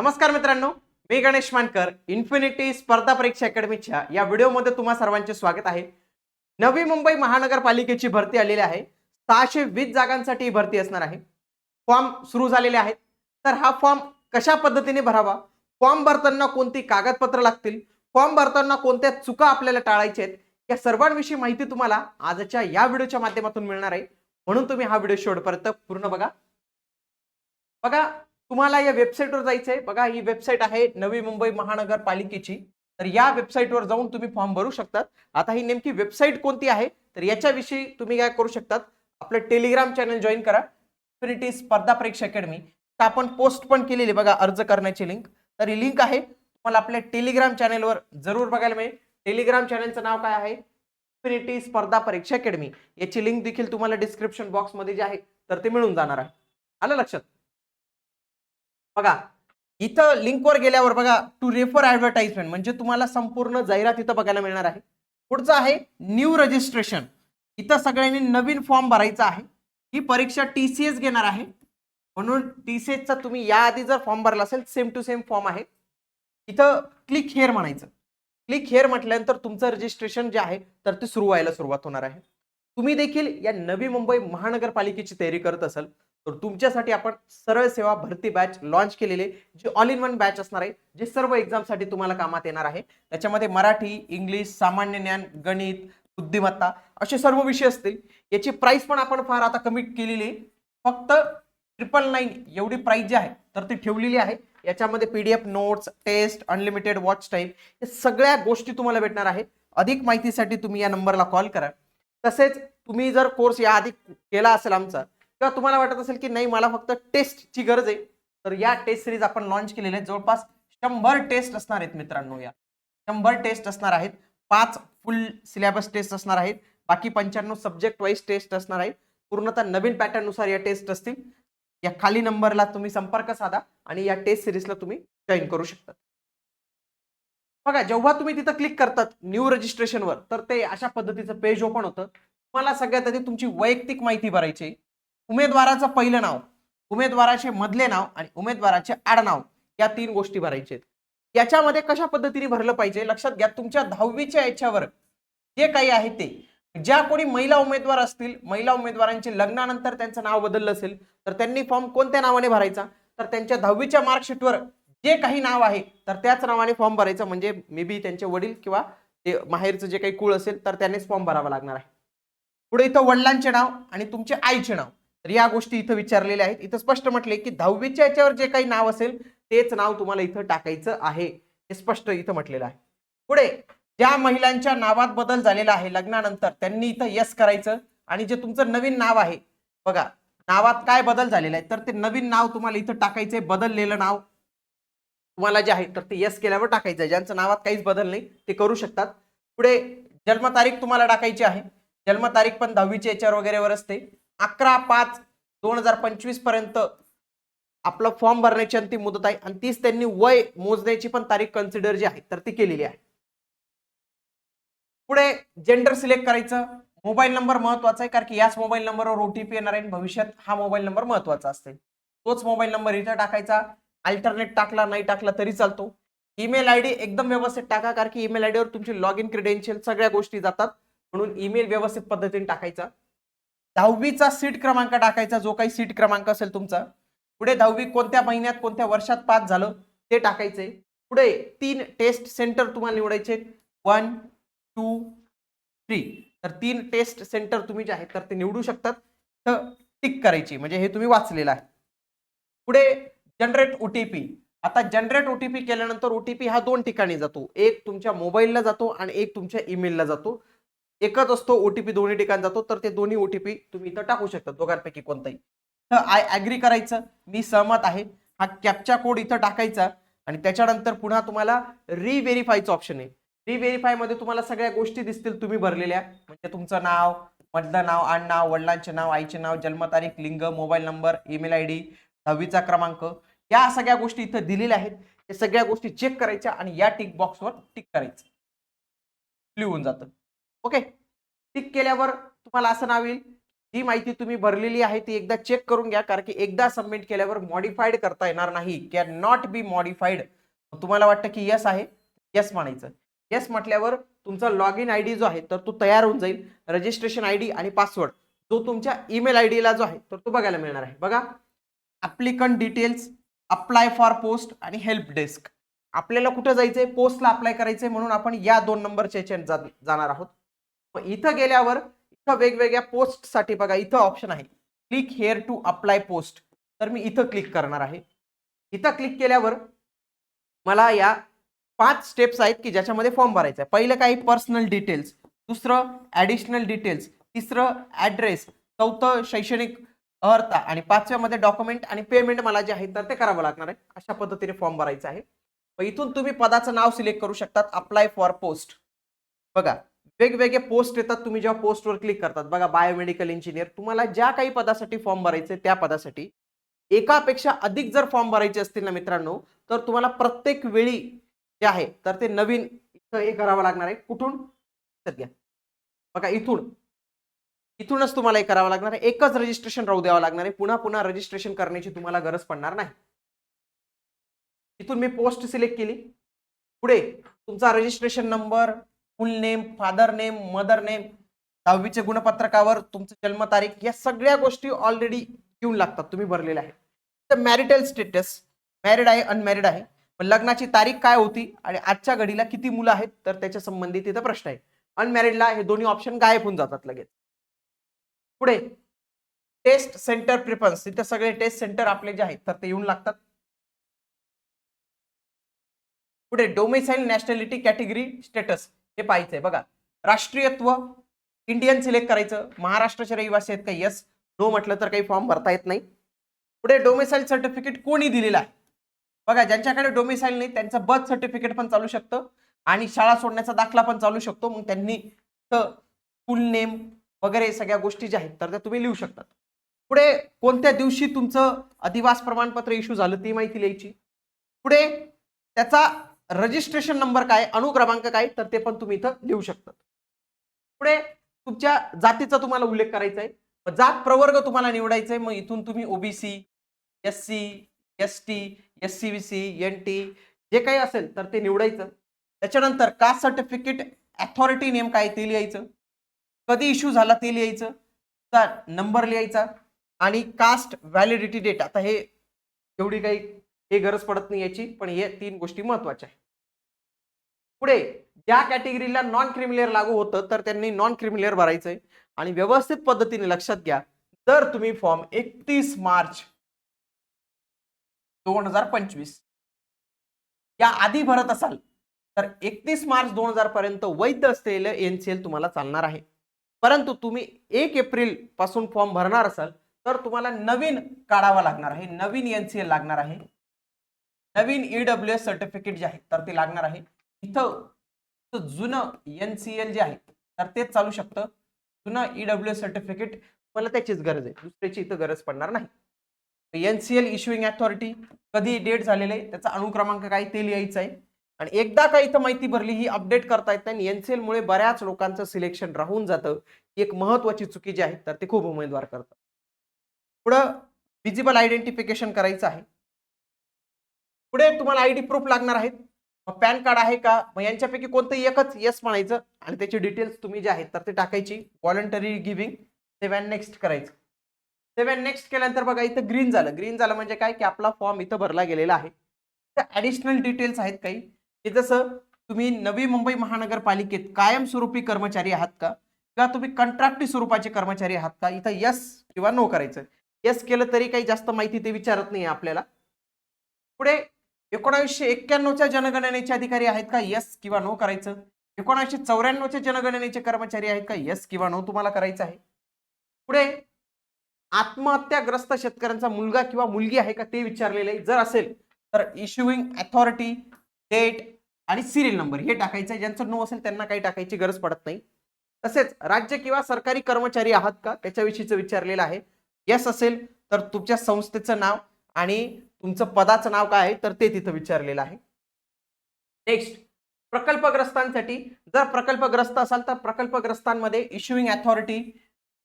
नमस्कार मित्रांनो मी गणेश मानकर इन्फिनिटी स्पर्धा परीक्षा अकॅडमीच्या या व्हिडिओमध्ये तुम्हा सर्वांचे स्वागत आहे. नवी मुंबई महानगरपालिकेची भरती आलेली आहे. सहाशे वीस जागांसाठी ही भरती असणार आहे. फॉर्म सुरू झालेले आहेत. तर हा फॉर्म कशा पद्धतीने भरावा? फॉर्म भरताना कोणती कागदपत्र लागतील? फॉर्म भरताना कोणत्या चुका आपल्याला टाळायच्या आहेत? या सर्वांविषयी माहिती तुम्हाला आजच्या या व्हिडिओच्या माध्यमातून मिळणार आहे. म्हणून तुम्ही हा व्हिडिओ शेवटपर्यंत पूर्ण बघा. बघा तुम्हाला या वेबसाईटवर जायचंय. बघा ही वेबसाईट आहे नवी मुंबई महानगरपालिकेची. तर या वेबसाईटवर जाऊन तुम्ही फॉर्म भरू शकतात. आता ही नेमकी वेबसाईट कोणती आहे? तर याच्याविषयी तुम्ही काय करू शकतात? आपलं टेलिग्राम चॅनल जॉईन करा. इन्फिनिटी स्पर्धा परीक्षा अकॅडमी तर आपण पोस्ट पण केलेली बघा अर्ज करण्याची लिंक तर ही लिंक आहे. तुम्हाला आपल्या टेलिग्राम चॅनलवर जरूर बघायला मिळेल. टेलिग्राम चॅनलचं नाव काय आहे? इन्फिनिटी स्पर्धा परीक्षा अकॅडमी याची लिंक देखील तुम्हाला डिस्क्रिप्शन बॉक्समध्ये जे आहे तर ते मिळून जाणार आहे. आलं लक्षात? बघा इथं लिंकवर गेल्यावर बघा टू रेफर ऍडव्हर्टाइजमेंट म्हणजे तुम्हाला संपूर्ण जाहिरात इथं बघायला मिळणार आहे. पुढचं आहे न्यू रजिस्ट्रेशन इथं सगळ्यांनी नवीन फॉर्म भरायचा आहे. ही परीक्षा टी सी एस घेणार आहे. म्हणून टी सी एसचा तुम्ही याआधी जर फॉर्म भरला असेल सेम टू सेम फॉर्म आहे. इथं क्लिक हेअर म्हणायचं. क्लिक हेअर म्हटल्यानंतर तुमचं रजिस्ट्रेशन जे आहे तर ते सुरू व्हायला सुरुवात होणार आहे. तुम्ही देखील या नवी मुंबई महानगरपालिकेची तयारी करत असाल तर तुमच्यासाठी आपण सरळ सेवा भरती बॅच लॉन्च केलेले जे ऑल इन वन बॅच असणार आहे जे सर्व एक्झामसाठी तुम्हाला कामात येणार आहे. त्याच्यामध्ये मराठी इंग्लिश सामान्य ज्ञान गणित बुद्धिमत्ता असे सर्व विषय असतील. याची प्राइस पण आपण फार आता कमी केलेली आहे. फक्त ट्रिपल नाईन एवढी प्राइस जी आहे तर ती ठेवलेली आहे. याच्यामध्ये PDF notes test unlimited watch time हे सगळ्या गोष्टी तुम्हाला भेटणार आहे. अधिक माहितीसाठी तुम्ही या नंबरला कॉल करा. तसेच तुम्ही जर कोर्स याआधी केला असेल आमचा किंवा तुम्हाला वाटत असेल की नाही मला फक्त टेस्टची गरज आहे तर या टेस्ट सिरीज आपण लॉन्च केलेल्या आहेत. जवळपास शंभर टेस्ट असणार आहेत मित्रांनो या. शंभर टेस्ट असणार आहेत. पाच फुल सिलेबस टेस्ट असणार आहेत. बाकी पंच्याण्णव सब्जेक्ट वाईज टेस्ट असणार आहेत. पूर्णतः नवीन पॅटर्ननुसार या टेस्ट असतील. या खाली नंबरला तुम्ही संपर्क साधा आणि या टेस्ट सिरीजला तुम्ही जॉईन करू शकता. बघा जेव्हा तुम्ही तिथं क्लिक करतात न्यू रजिस्ट्रेशनवर तर ते अशा पद्धतीचं पेज ओपन होतं. तुम्हाला सगळ्यात आधी तुमची वैयक्तिक माहिती भरायची आहे. उमेदवाराचं पहिलं नाव उमेदवाराचे मधले नाव आणि उमेदवाराचे आडनाव या तीन गोष्टी भरायचे याच्यामध्ये कशा पद्धतीने भरलं पाहिजे? लक्षात घ्या तुमच्या दहावीच्या याच्यावर जे काही आहे ते. ज्या कोणी महिला उमेदवार असतील महिला उमेदवारांचे लग्नानंतर त्यांचं नाव बदललं असेल तर त्यांनी फॉर्म कोणत्या नावाने भरायचा? तर त्यांच्या दहावीच्या मार्कशीटवर जे काही नाव आहे तर त्याच नावाने फॉर्म भरायचं. म्हणजे मे बी त्यांचे वडील किंवा ते माहेरचं जे काही कुळ असेल तर त्यांनीच फॉर्म भरावा लागणार आहे. पुढे इथं वडिलांचे नाव आणि तुमचे आईचे नाव. तर या गोष्टी इथं विचारलेल्या आहेत. इथं स्पष्ट म्हटले की दहावीच्या याच्यावर जे काही नाव असेल तेच नाव तुम्हाला इथं टाकायचं आहे. हे स्पष्ट इथं म्हटलेलं आहे. पुढे ज्या महिलांच्या नावात बदल झालेला आहे लग्नानंतर त्यांनी इथं यस करायचं. आणि जे तुमचं नवीन नाव आहे बघा नावात काय बदल झालेला आहे तर ते नवीन नाव तुम्हाला इथं टाकायचंय बदललेलं नाव. तुम्हाला जे आहे तर ते यस केल्यावर टाकायचं आहे. ज्यांचं नावात काहीच बदल नाही ते करू शकतात. पुढे जन्मतारीख तुम्हाला टाकायची आहे. जन्मतारीख पण दहावीच्या याच्यावर वगैरेवर असते. अकरा पाच दोन हजार पंचवीसपर्यंत आपलं फॉर्म भरण्याची अंतिम मुदत आहे. आणि तीच त्यांनी वय मोजण्याची पण तारीख कन्सिडर जी आहे तर ती केलेली आहे. पुढे जेंडर सिलेक्ट करायचं. मोबाईल नंबर महत्त्वाचा आहे कारण की याच मोबाईल नंबरवर ओटीपी येणार आहे आणि भविष्यात हा मोबाईल नंबर महत्त्वाचा असते तोच मोबाईल नंबर इथं टाकायचा. अल्टरनेट टाकला नाही टाकला तरी चालतो. ईमेल आयडी एकदम व्यवस्थित टाका कारण की ईमेल आयडीवर तुमची लॉग इन क्रेडेन्शियल सगळ्या गोष्टी जातात. म्हणून ईमेल व्यवस्थित पद्धतीने टाकायचा. दहावीचा सीट क्रमांक टाकायचा जो काही सीट क्रमांक असेल तुमचा. पुढे दहावी कोणत्या महिन्यात कोणत्या वर्षात पास झालं ते टाकायचंय पुढे तीन टेस्ट सेंटर तुम्हाला निवडायचे. वन टू थ्री तर तीन टेस्ट सेंटर तुम्ही जे आहेत तर ते निवडू शकतात. तर टिक करायची म्हणजे हे तुम्ही वाचलेलं आहे. पुढे जनरेट ओटीपी आता जनरेट ओटीपी केल्यानंतर ओटीपी हा दोन ठिकाणी जातो. एक तुमच्या मोबाईलला जातो आणि एक तुमच्या ईमेलला जातो. एकच असतो ओटीपी दोन्ही ठिकाणी जातो तर ते दोन्ही ओटीपी तुम्ही इथं टाकू शकता दोघांपैकी कोणताही. तर आय ॲग्री करायचं मी सहमत आहे. हा कॅपचा कोड इथं टाकायचा आणि त्याच्यानंतर पुन्हा तुम्हाला रिव्हेरीफायचं ऑप्शन आहे. रिव्हेरीफायमध्ये तुम्हाला सगळ्या गोष्टी दिसतील तुम्ही भरलेल्या. म्हणजे तुमचं नाव मधलं नाव आडनाव वडिलांचे नाव आईचे नाव जन्मतारीख लिंग mobile number email I D दहावीचा क्रमांक या सगळ्या गोष्टी इथं दिलेल्या आहेत. या सगळ्या गोष्टी चेक करायच्या आणि या टिक बॉक्सवर टिक करायचं. लिहून जातं. ओके? टिक केल्यावर तुम्हाला असं नाव येईल. जी माहिती तुम्ही भरलेली आहे ती एकदा चेक करून घ्या कारण की एकदा सबमिट केल्यावर मॉडिफाईड करता येणार नाही. कॅन नॉट बी मॉडिफाईड तुम्हाला वाटतं की यस आहे? यस म्हणायचं. येस म्हटल्यावर तुमचा लॉग इन आय डी जो आहे तर तो तयार होऊन जाईल. रजिस्ट्रेशन आय डी आणि पासवर्ड जो तुमच्या ईमेल आय डीला जो आहे तर तो बघायला मिळणार आहे. बघा. Applicant details apply for post आणि हेल्प डेस्क आपल्याला कुठं जायचंय? पोस्टला अप्लाय करायचंय म्हणून आपण या दोन नंबरच्या याच्यात जाणार आहोत. मग इथं गेल्यावर इथं वेगवेगळ्या पोस्टसाठी बघा इथं ऑप्शन आहे. Click here to apply post तर मी इथं क्लिक करणार आहे. इथं क्लिक केल्यावर मला या पाच स्टेप्स आहेत की ज्याच्यामध्ये फॉर्म भरायचा आहे. पहिलं काही पर्सनल डिटेल्स दुसरं ॲडिशनल डिटेल्स तिसरं ॲड्रेस चौथं शैक्षणिक अर्हता आणि पाचव्यामध्ये डॉक्युमेंट आणि पेमेंट मला जे आहे तर ते करावं लागणार आहे. अशा पद्धतीने फॉर्म भरायचा आहे. मग इथून तुम्ही पदाचं नाव सिलेक्ट करू शकतात. अप्लाय फॉर पोस्ट बघा. वेगवेगळे पोस्ट येतात तुम्ही जेव्हा पोस्टवर क्लिक करतात. बघा बायोमेडिकल इंजिनियर तुम्हाला ज्या काही पदासाठी फॉर्म भरायचे त्या पदासाठी एकापेक्षा अधिक जर फॉर्म भरायचे असतील ना मित्रांनो तर तुम्हाला प्रत्येक वेळी जे आहे तर ते नवीन इथं हे करावं लागणार आहे. कुठून? सध्या घ्या. बघा इथून. इथूनच तुम्हाला हे करावं लागणार आहे. एकच रजिस्ट्रेशन राहू द्यावं लागणार आहे. पुन्हा पुन्हा रजिस्ट्रेशन करण्याची तुम्हाला गरज पडणार नाही. इथून मी पोस्ट सिलेक्ट केली. पुढे तुमचा registration number full name father name mother name दहावीचे गुणपत्रकावर तुमचं जन्मतारीख या सगळ्या गोष्टी ऑलरेडी येऊन लागतात तुम्ही भरलेल्या आहेत. तर मॅरिटल स्टेटस मॅरिड आहे अनमॅरिड आहे. पण लग्नाची तारीख काय होती आणि आजच्या घडीला किती मुलं आहेत तर त्याच्या संबंधित इथं प्रश्न आहे. अनमॅरिडला हे दोन्ही ऑप्शन गायब होऊन जातात लगेच. पुढे टेस्ट सेंटर प्रिफरन्स तिथे सगळे टेस्ट सेंटर आपले जे आहेत तर ते येऊन लागतात. पुढे डोमेसाईल नॅशनॅलिटी कॅटेगरी स्टेटस हे पाहायचंय. बघा राष्ट्रीयत्व इंडियन सिलेक्ट करायचं महाराष्ट्राचे रहिवासी आहेत का? यस नो म्हटलं तर काही फॉर्म भरता येत नाही. पुढे डोमिसाईल सर्टिफिकेट कोणी दिलेलं आहे? बघा ज्यांच्याकडे डोमिसाईल नाही त्यांचं बर्थ सर्टिफिकेट पण चालू शकतं आणि शाळा सोडण्याचा दाखला पण चालू शकतो. मग त्यांनी फुल नेम वगैरे सगळ्या गोष्टी ज्या आहेत तर त्या तुम्ही लिहू शकतात. पुढे कोणत्या दिवशी तुमचं अधिवास प्रमाणपत्र इश्यू झालं ती माहिती लिहायची. पुढे त्याचा रजिस्ट्रेशन नंबर काय अनुक्रमांक काय तर ते पण तुम्ही इथं लिहू शकता. पुढे तुमच्या जातीचा तुम्हाला उल्लेख करायचा आहे जात प्रवर्ग तुम्हाला निवडायचा आहे मग इथून तुम्ही OBC S C S T S C B C N T जे काही असेल तर ते निवडायचं. त्याच्यानंतर कास्ट सर्टिफिकेट अथॉरिटी नेम काय ते लिहायचं. कधी इश्यू झाला ते लिहायचं. नंबर लिहायचा. आणि कास्ट व्हॅलिडिटी डेट आता हे एवढी काही हे गरज पडत नाही याची पण हे तीन गोष्टी महत्त्वाच्या आहेत. पुढे ज्या कॅटेगरीला नॉन क्रिमिलेअर लागू होतं तर त्यांनी नॉन क्रिमिलेअर भरायचंय. आणि व्यवस्थित पद्धतीने लक्षात घ्या जर तुम्ही फॉर्म एकतीस मार्च दोन हजार पंचवीस या आधी भरत असाल तर एकतीस मार्च दोन हजार पर्यंत वैध असलेलं एनसीएल तुम्हाला चालणार आहे. परंतु तुम्ही एक एप्रिलपासून फॉर्म भरणार असाल तर तुम्हाला नवीन काढावा लागणार आहे नवीन एनसीएल लागणार आहे. नवीन ईडब्ल्यू एस सर्टिफिकेट जे आहे तर ते लागणार आहे. इथं जुनं एन सी एल जे आहे तर तेच चालू शकतं. जुनं ईडब्ल्यू सर्टिफिकेट मला त्याचीच गरज आहे. दुसऱ्याची इथं गरज पडणार नाही. N C L issuing authority कधी डेट झालेलं आहे त्याचा अनुक्रमांक काय ते लिहायचं आहे. आणि एकदा का इथं माहिती भरली ही अपडेट करता येत नाही. एन सी एलमुळे बऱ्याच लोकांचं सिलेक्शन राहून जातं. ही एक महत्वाची चुकी जी आहे तर ते खूप उमेदवार करतात. पुढं विजिबल आयडेंटिफिकेशन करायचं आहे. पुढे तुम्हाला आयडी प्रूफ लागणार आहेत. पॅन कार्ड आहे का? मग यांच्यापैकी कोणतंही एकच येस म्हणायचं आणि त्याची डिटेल्स तुम्ही जे आहेत तर ते टाकायची. Voluntary giving save and next करायचं. सेव्हन नेक्स्ट केल्यानंतर बघा इथं ग्रीन झालं. ग्रीन झालं म्हणजे काय? की आपला फॉर्म इथं भरला गेलेला आहे. तर ॲडिशनल डिटेल्स आहेत काही. की जसं तुम्ही नवी मुंबई महानगरपालिकेत कायमस्वरूपी कर्मचारी आहात का? किंवा तुम्ही कंत्राटी स्वरूपाचे कर्मचारी आहात का? इथं यस किंवा नो करायचं. यस केलं तरी काही जास्त माहिती ते विचारत नाही आपल्याला. पुढे एकोणावीसशे एक्क्याण्णवच्या जनगणनेचे अधिकारी आहेत का? यस किंवा नो करायचं? एकोणीसशे चौऱ्याण्णवच्या जनगणनेचे कर्मचारी आहेत का? यस किंवा नो तुम्हाला करायचं आहे? पुढे आत्महत्याग्रस्त शेतकऱ्यांचा मुलगा किंवा मुलगी आहे का? ते विचारलेलं. आहे जर असेल तर इश्युईंग अथॉरिटी डेट आणि सिरियल नंबर हे टाकायचं आहे. ज्यांचं नो असेल त्यांना काही टाकायची गरज पडत नाही. तसेच राज्य किंवा सरकारी कर्मचारी आहात का? त्याच्याविषयीचं विचारलेलं आहे. यस असेल तर तुमच्या संस्थेचं नाव आणि तुमचं पदाचं नाव काय आहे? तर ते तिथं विचारलेलं आहे. नेक्स्ट प्रकल्पग्रस्तांसाठी जर प्रकल्पग्रस्त असाल तर प्रकल्पग्रस्तांमध्ये इश्युईंग अथॉरिटी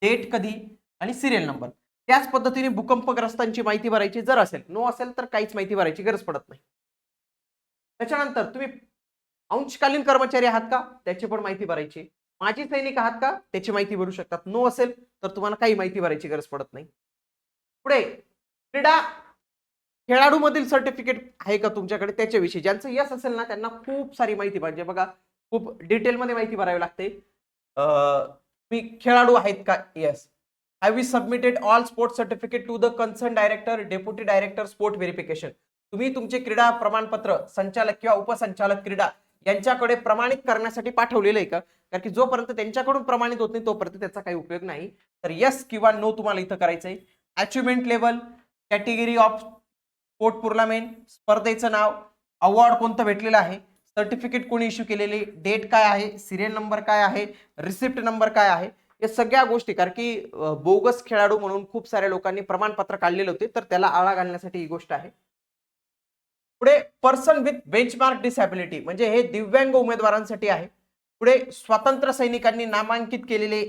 डेट कधी आणि सिरियल नंबर त्याच पद्धतीने भूकंपग्रस्तांची माहिती भरायची जर असेल नो असेल तर काहीच माहिती भरायची गरज पडत नाही. त्याच्यानंतर तुम्ही अंशकालीन कर्मचारी आहात का? त्याची पण माहिती भरायची. माजी सैनिक आहात का? त्याची माहिती भरू शकतात. नो असेल तर तुम्हाला काही माहिती भरायची गरज पडत नाही. पुढे क्रीडा खेळाडूमधील सर्टिफिकेट आहे का तुमच्याकडे? त्याच्याविषयी. ज्यांचं यस असेल ना त्यांना खूप सारी माहिती पाहिजे. बघा खूप डिटेलमध्ये माहिती भरावी लागते. मी खेळाडू आहेत का? Yes have you submitted all sport certificate to the concern director deputy director sport verification तुम्ही तुमचे क्रीडा प्रमाणपत्र संचालक किंवा उपसंचालक क्रीडा यांच्याकडे प्रमाणित करण्यासाठी पाठवलेलं आहे का? कारण की जोपर्यंत त्यांच्याकडून प्रमाणित होत नाही तोपर्यंत त्याचा काही उपयोग नाही. तर यस किंवा नो तुम्हाला इथं करायचं आहे achievement level category of sport tournament स्पर्धेचं नाव अवॉर्ड कोणतं भेटलेलं आहे? सर्टिफिकेट कोणी इश्यू केलेली? डेट काय आहे? सिरियल नंबर काय आहे? रिसिप्ट नंबर काय आहे? या सगळ्या गोष्टी कारण की बोगस खेळाडू म्हणून खूप साऱ्या लोकांनी प्रमाणपत्र काढलेले होते तर त्याला आळा घालण्यासाठी ही गोष्ट आहे. पुढे पर्सन विथ बेंचमार्क डिसॅबिलिटी म्हणजे हे दिव्यांग उमेदवारांसाठी आहे. पुढे स्वातंत्र्य सैनिकांनी नामांकित केलेले.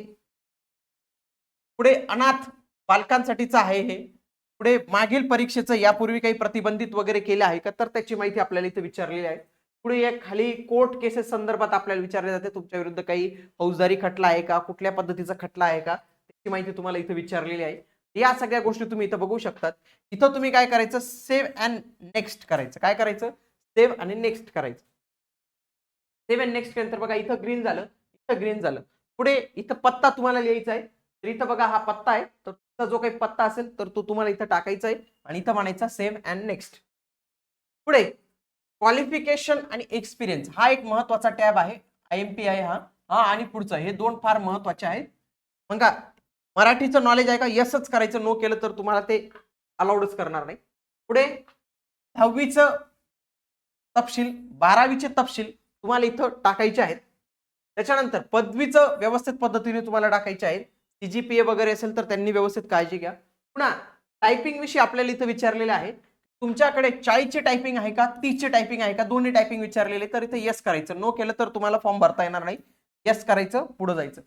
पुढे अनाथ बालकांसाठीचं आहे हे. पुढे मागील परीक्षेचं यापूर्वी काही प्रतिबंधित वगैरे केलं आहे का? तर त्याची माहिती आपल्याला इथे विचारलेली आहे. पुढे या खाली कोर्ट केसेस संदर्भात आपल्याला विचारले जाते. तुमच्या विरुद्ध काही फौजदारी खटला आहे का? कुठल्या पद्धतीचा खटला आहे का? त्याची माहिती तुम्हाला इथे विचारलेली आहे. या सगळ्या गोष्टी तुम्ही इथं बघू शकतात. इथं तुम्ही काय करायचं? सेव्ह अँड नेक्स्ट करायचं. काय करायचं? सेव्ह आणि नेक्स्ट करायचं. सेव्ह अँड नेक्स्ट केल्यानंतर बघा इथं ग्रीन झालं. इथं ग्रीन झालं. पुढे इथं पत्ता तुम्हाला लिहायचा आहे. तर इथं बघा हा पत्ता आहे. तर जो काही पत्ता असेल तर तो तुम्हाला इथं टाकायचा आहे आणि इथं म्हणायचा सेम अँड नेक्स्ट. पुढे क्वालिफिकेशन आणि एक्सपिरियन्स हा एक महत्त्वाचा टॅब आहे आय एम पी आहे हा. हा आणि पुढचं हे दोन फार महत्त्वाचे आहेत. मग का मराठीचं नॉलेज आहे का? यसच करायचं नो केलं तर तुम्हाला ते अलाउडच करणार नाही. पुढे दहावीचं तपशील बारावीचे तपशील तुम्हाला इथं टाकायचे आहेत. त्याच्यानंतर पदवीचं व्यवस्थित पद्धतीने तुम्हाला टाकायचे आहेत. सीजीपीए वगैरे असेल तर त्यांनी व्यवस्थित काळजी घ्या. पुन्हा टायपिंग विषयी आपल्याला इथं विचारलेलं आहे. तुमच्याकडे चाळीसचे टायपिंग आहे का? तीसचे टायपिंग आहे का? दोन्ही टायपिंग विचारलेले तर इथे येस करायचं. नो केलं तर तुम्हाला फॉर्म भरता येणार नाही. येस करायचं पुढे जायचं.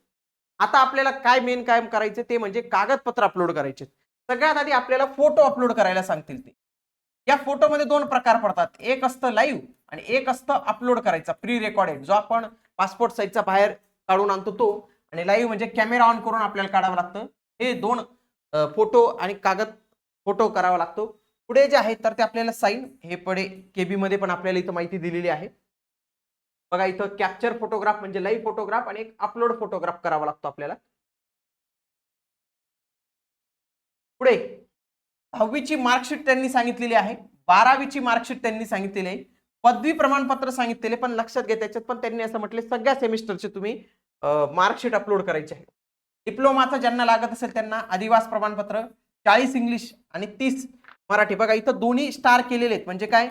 आता आपल्याला काय मेन काय करायचं ते म्हणजे कागदपत्र अपलोड करायचे. सगळ्यात आधी आपल्याला फोटो अपलोड करायला सांगतील ते. या फोटोमध्ये दोन प्रकार पडतात. एक असतं लाईव्ह आणि एक असतं अपलोड करायचा. प्री रेकॉर्डेड जो आपण पासपोर्ट साईजचा बाहेर काढून आणतो तो. आणि लाईव्ह म्हणजे कॅमेरा ऑन करून आपल्याला काढावं लागतं. हे दोन फोटो आणि कागद फोटो करावा लागतो. पुढे जे आहे तर ते आपल्याला साईन हे पुढे केबी मध्ये पण आपल्याला इथं माहिती दिलेली आहे. बघा इथं कॅप्चर फोटोग्राफ म्हणजे लाईव्ह फोटोग्राफ आणि एक अपलोड फोटोग्राफ करावा लागतो आपल्याला. पुढे दहावीची मार्कशीट त्यांनी सांगितलेली आहे. बारावीची मार्कशीट त्यांनी सांगितलेली आहे. पदवी प्रमाणपत्र सांगितलेले पण लक्षात घ्या त्याच्यात पण त्यांनी असं म्हटले सगळ्या सेमिस्टरचे तुम्ही मार्कशीट अपलोड करायची आहे. डिप्लोमाचं ज्यांना लागत असेल त्यांना आदिवास प्रमाणपत्र चाळीस इंग्लिश आणि तीस मराठी. बघा इथं दोन्ही स्टार केलेले आहेत. म्हणजे काय?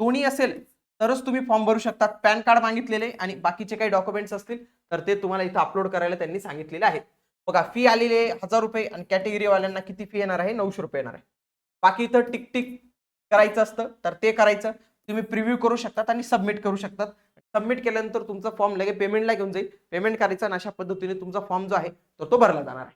दोन्ही असेल तरच तुम्ही फॉर्म भरू शकतात. पॅन कार्ड मागितलेले आणि बाकीचे काही डॉक्युमेंट्स असतील तर ते तुम्हाला इथं अपलोड करायला त्यांनी सांगितलेले आहे बघा फी आलेली आहे हजार रुपये आणि कॅटेगरीवाल्यांना किती फी येणार आहे? नऊशे रुपये येणार आहे. बाकी इथं टिक टिक करायचं असतं तर ते करायचं. तुम्ही प्रिव्ह्यू करू शकतात आणि सबमिट करू शकतात. सबमिट केल्यानंतर तुमचा फॉर्म लगेच पेमेंटला घेऊन जाईल. पेमेंट करायचा आणि अशा पद्धतीने तुमचा फॉर्म जो आहे तर तो भरला जाणार आहे.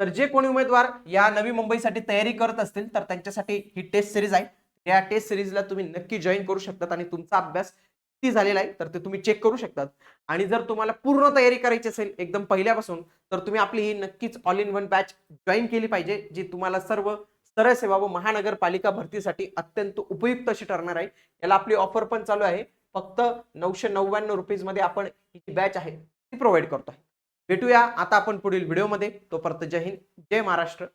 तर जे कोणी उमेदवार या नवी मुंबईसाठी तयारी करत असतील तर त्यांच्यासाठी ही टेस्ट सिरीज आहे. या टेस्ट सिरीजला तुम्ही नक्की जॉईन करू शकतात आणि तुमचा अभ्यास किती झालेला आहे तर ते तुम्ही चेक करू शकतात. आणि जर तुम्हाला पूर्ण तयारी करायची असेल एकदम पहिल्यापासून तर तुम्ही आपली ही नक्कीच all in one batch join केली पाहिजे जी तुम्हाला सर्व सरळ सेवा व महानगरपालिका भरतीसाठी अत्यंत उपयुक्त अशी ठरणार आहे. याला आपली ऑफर पण चालू आहे. फक्त नऊशे नव्याण्णव रुपीजमध्ये आपण ही जी बॅच आहे ती प्रोव्हाइड करतो आहे भेटूया आता आपण पुढील व्हिडिओमध्ये तोपर्यंत जय हिंद जय महाराष्ट्र.